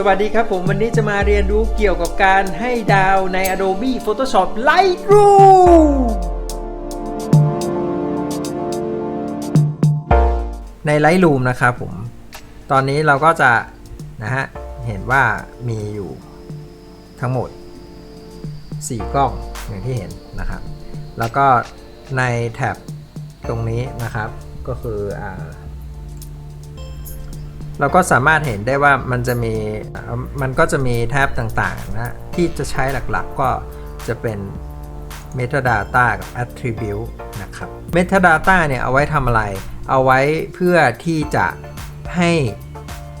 สวัสดีครับผมวันนี้จะมาเรียนรู้เกี่ยวกับการให้ดาวใน Adobe Photoshop Lightroom ใน Lightroom นะครับผม ตอนนี้เราก็จะ นะฮะ เห็นว่ามีอยู่ทั้งหมด 4 กล้องอย่างที่เห็นนะครับ แล้วก็ในแท็บตรงนี้นะครับ ก็คืออ่า เราก็สามารถเห็นได้ว่ามันจะมีมันก็จะมีแท็บต่างๆนะที่จะใช้หลักๆก็จะเป็น Metadata กับ Attribute นะครับ Metadata เนี่ยเอาไว้ทำอะไร เอาไว้เพื่อที่จะให้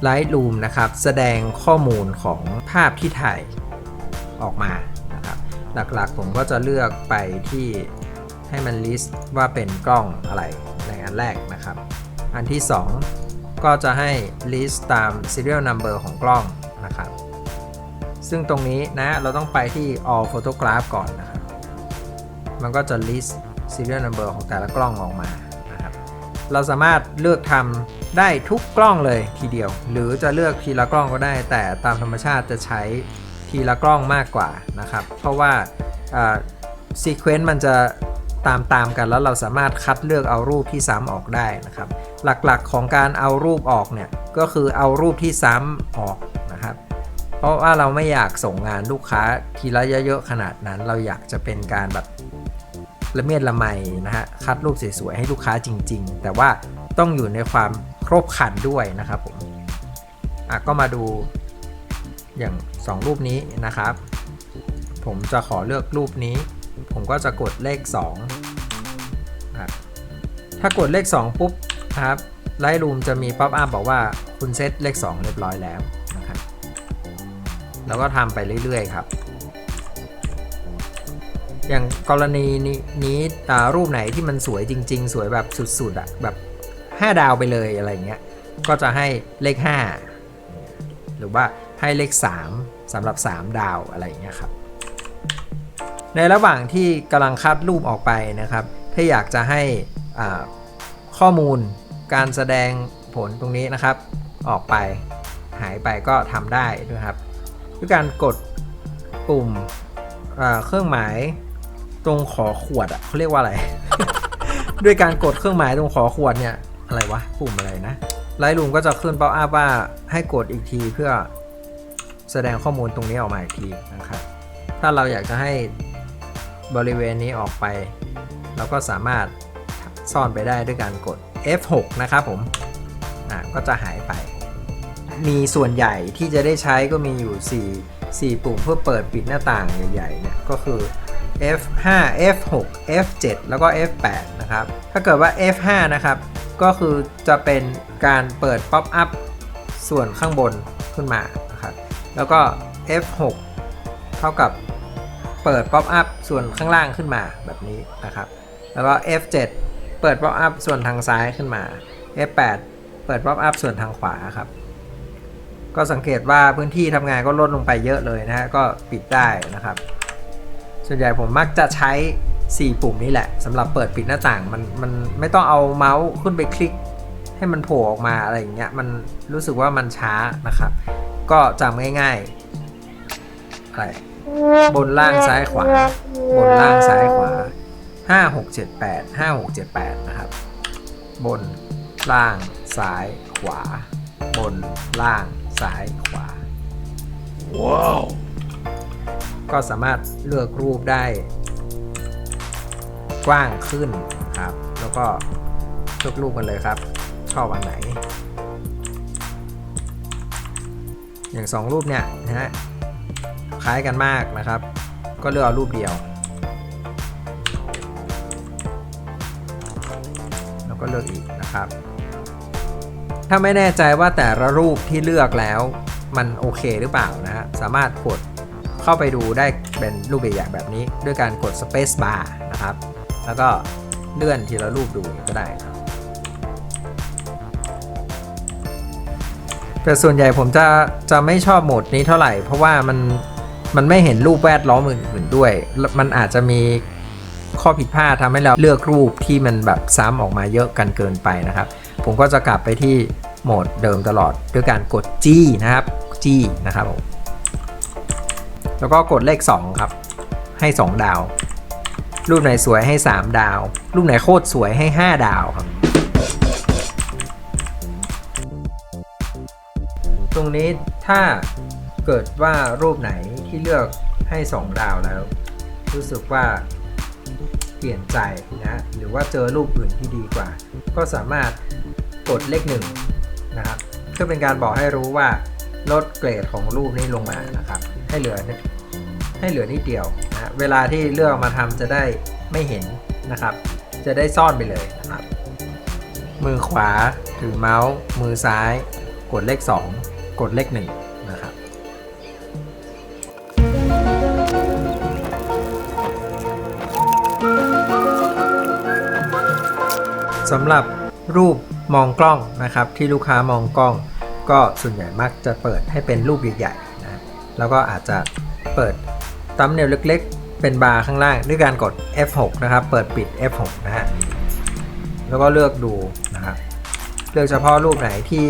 Lightroom นะครับ แสดงข้อมูลของภาพที่ถ่ายออกมานะครับหลักๆผมก็จะเลือกไปที่ให้มัน list ว่าเป็นกล้องอะไรในอันแรกนะครับ อันที่ 2 ก็จะให้ list ตาม serial number ของกล้องนะครับ ซึ่งตรงนี้นะเราต้องไปที่ all photograph ก่อนนะครับ มันก็จะ list serial number ของแต่ละกล้องออกมานะครับ เราสามารถเลือกทำได้ทุกกล้องเลยทีเดียว หรือจะเลือกทีละกล้องก็ได้ แต่ตามธรรมชาติจะใช้ทีละกล้องมากกว่านะครับ เพราะว่าซีเควนต์มันจะ ตามตามๆกันแล้วเราสามารถคัดเลือกเอารูปที่ซ้ำออกได้นะครับ หลักๆของการเอารูปออกเนี่ยก็คือเอารูปที่ซ้ำออกนะครับ เพราะว่าเราไม่อยากส่งงานลูกค้าทีละเยอะๆขนาดนั้น เราอยากจะเป็นการแบบละเมียดละไมนะฮะคัดรูปสวยๆให้ลูกค้าจริง ๆ แต่ว่าต้องอยู่ในความครบครันด้วยนะครับผมอะก็มาดูอย่าง 2 รูปนี้นะครับ ผมจะขอเลือกรูปนี้ ผมก็จะกดเลข 2 ถ้ากดเลข 2 ปุ๊บนะครับไลท์รูมจะมีป๊อปอัพบอกว่าคุณเซตเลข 2 เรียบร้อยแล้วนะครับแล้วก็ทำไปเรื่อย ๆ ครับ อย่างกรณีนี้รูปไหนที่มันสวยจริง ๆ สวยแบบสุดๆอะแบบ 5 ดาวไปเลยอะไรเงี้ยก็จะให้เลข 5 หรือว่าให้เลข 3สำหรับ 3 ดาวอะไรอย่างเงี้ยครับ ในระหว่างที่กำลังคัดรูปออกไปนะครับ ถ้าอยากจะให้อ่า ข้อมูลการแสดงผลตรงนี้นะครับ ออกไปหายไปก็ทำได้ด้วยครับ ด้วยการกดปุ่มเครื่องหมายตรงขอขวดอะเขาเรียกว่าอะไร ด้วยการกดเครื่องหมายตรงขอขวดเนี่ยอะไรวะปุ่มอะไรนะไลท์รูมก็จะขึ้นเป้าอัพว่าให้กดอีกทีเพื่อแสดงข้อมูลตรงนี้ออกมาอีกทีนะครับ ถ้าเราอยากจะให้บริเวณนี้ออกไป เราก็สามารถ ซ่อนไปได้ด้วยการกด F6 นะครับผมอะก็จะหายไป มีส่วนใหญ่ที่จะได้ใช้ก็มีอยู่ 4 4 ปุ่มเพื่อเปิดปิดหน้าต่างใหญ่ๆเนี่ยก็คือ F5 F6 F7 แล้วก็ F8 นะครับ ถ้าเกิดว่า F5 นะครับ ก็คือจะเป็นการเปิดป๊อปอัพส่วนข้างบนขึ้นมานะครับ แล้วก็ F6 เท่ากับเปิดป๊อปอัพส่วนข้างล่างขึ้นมาแบบนี้นะครับ แล้วก็ F7 เปิดป๊อปอัพส่วนทางซ้ายขึ้นมา F8 เปิดป๊อปอัพส่วนทางขวาครับ ก็สังเกตว่าพื้นที่ทำงานก็ลดลงไปเยอะเลยนะฮะ ก็ปิดได้นะครับ ส่วนใหญ่ผมมักจะใช้ 4 ปุ่มนี้แหละสำหรับเปิดปิดหน้าต่างมันมันไม่ต้องเอาเมาส์ขึ้นไปคลิก ให้มันโผล่ออกมาอะไรอย่างเงี้ยมันรู้สึกว่ามันช้านะครับ ก็จำง่ายๆอะไรบนล่างซ้ายขวา บนล่างซ้ายขวา 5 6 7 8 5 6 7 8นะครับ บนล่างซ้ายขวา บนล่างซ้ายขวา ว้าว ก็สามารถเลือกรูปได้ กว้างขึ้นนะครับ แล้วก็เลือกรูปกันเลยครับ ชอบอันไหน อย่างสองรูปเนี่ยนะฮะคล้ายกันมากนะครับ ก็เลือกเอารูปเดียว แล้วก็เลือกอีกนะครับ ถ้าไม่แน่ใจว่าแต่ละรูปที่เลือกแล้วมันโอเคหรือเปล่านะฮะสามารถกดเข้าไปดูได้เป็นรูปใหญ่ๆแบบนี้ ด้วยการกด Space Bar นะครับ แล้วก็เลื่อนทีละรูปดูก็ได้ครับแต่ส่วนใหญ่ผมจะจะไม่ชอบโหมดนี้เท่าไหร่ เพราะว่ามันมันไม่เห็นรูปแวดล้อมอื่นๆด้วย มันอาจจะมี ข้อผิดพลาดทำให้เราเลือกรูปที่มันแบบซ้ำออกมาเยอะกันเกินไปนะครับ ผมก็จะกลับไปที่โหมดเดิมตลอดด้วยการกด G นะครับ G emoji นะครับผมแล้วก็กดเลข 2 ครับ ให้ 2 ดาว รูปไหนสวยให้ 3 ดาว รูปไหนโคตรสวยให้ 5 ดาวครับ ตรงนี้ถ้าเกิดว่ารูปไหนที่เลือกให้ 2 ดาวแล้ว รู้สึกว่า เปลี่ยนใจนะหรือว่าเจอรูปอื่นที่ดีกว่า ก็สามารถกดเลขหนึ่งนะครับเพื่อเป็นการบอกให้รู้ว่าลดเกรดของรูปนี้ลงมานะครับ ให้เหลือนิดให้เหลือนิดเดียวนะเวลาที่เลือกมาทำจะได้ไม่เห็นนะครับ จะได้ซ่อนไปเลยนะครับ มือขวาถือเมาส์ มือซ้าย กดเลข 2 กดเลข 1 สำหรับรูปมองกล้องนะครับ ที่ลูกค้ามองกล้อง ก็ส่วนใหญ่มักจะเปิดให้เป็นรูปใหญ่ๆนะแล้วก็อาจจะเปิดตัมเนลเล็กๆ เป็นบาร์ข้างล่างด้วยการกด F6 นะครับ เปิดปิด F6 นะฮะแล้วก็เลือกดูนะครับเลือกเฉพาะรูปไหนที่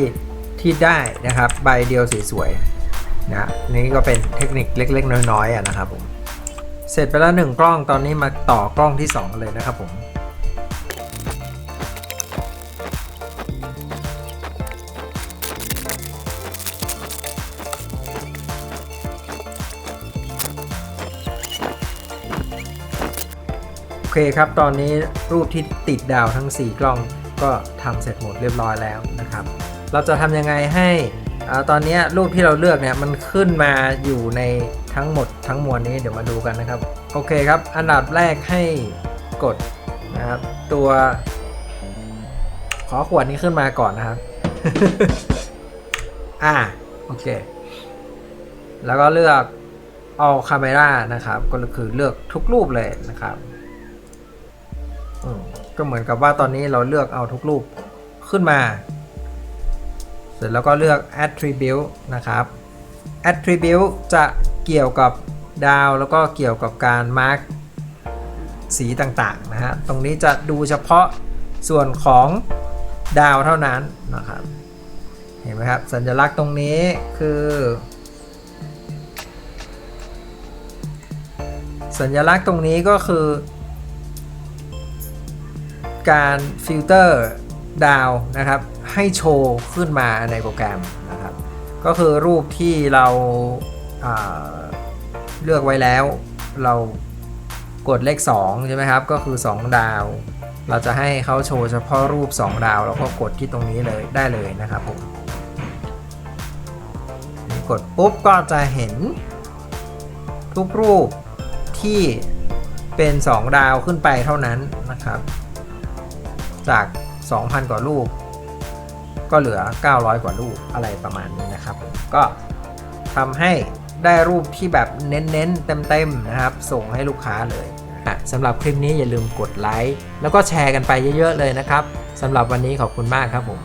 ที่ได้นะครับ ใบเดียวสวยๆนะนี่ก็เป็นเทคนิคเล็ก ๆ น้อยๆนะครับผมเสร็จไปแล้วหนึ่งกล้องตอนนี้มาต่อกล้องที่สองเลยนะครับผม เคครับ ตอนนี้รูปที่ติดดาวทั้ง 4 กล้องก็ทำเสร็จหมดเรียบร้อยแล้วนะครับ เราจะทำยังไงให้อตอนนี้รูปที่เราเลือกเนี่ยมันขึ้นมาอยู่ในทั้งหมดทั้งมวลนี้เดี๋ยวมาดูกันนะครับ โอเคครับ อันดับแรกให้กดนะครับ ตัว ขอขวดนี้ขึ้นมาก่อนนะครับอ่าโอเค แล้วก็เลือก all camera นะครับ ก็คือเลือกทุกรูปเลยนะครับ ก็เหมือนกับว่าตอนนี้เราเลือกเอาทุกรูปขึ้นมา เสร็จแล้วก็เลือก attribute นะครับ attribute จะเกี่ยวกับดาว แล้วก็เกี่ยวกับการ mark สีต่างๆนะฮะ ตรงนี้จะดูเฉพาะส่วนของดาวเท่านั้นนะครับ เห็นไหมครับ สัญลักษณ์ตรงนี้คือ สัญลักษณ์ตรงนี้ก็คือ การฟิลเตอร์ดาวนะครับให้โชว์ขึ้นมาในโปรแกรมนะครับ ก็คือรูปที่เราอ่าเลือกไว้แล้ว เรากดเลข2ใช่ไหมครับ ก็คือ 2 ดาว เราจะให้เขาโชว์เฉพาะรูป 2 ดาวแล้วก็กดที่ตรงนี้เลยได้เลยนะครับผมกดปุ๊บก็จะเห็น ทุกรูปที่เป็น 2 ดาวขึ้นไปเท่านั้นนะครับ จาก 2,000 กว่ารูป ก็เหลือ 900 กว่ารูปอะไรประมาณนี้นะครับ ก็ทำให้ได้รูปที่แบบเน้นๆ เต็มๆนะครับ ส่งให้ลูกค้าเลยสำหรับคลิปนี้อย่าลืมกดไลค์แล้วก็แชร์กันไปเยอะๆเลยนะครับสำหรับวันนี้ขอบคุณมากครับผม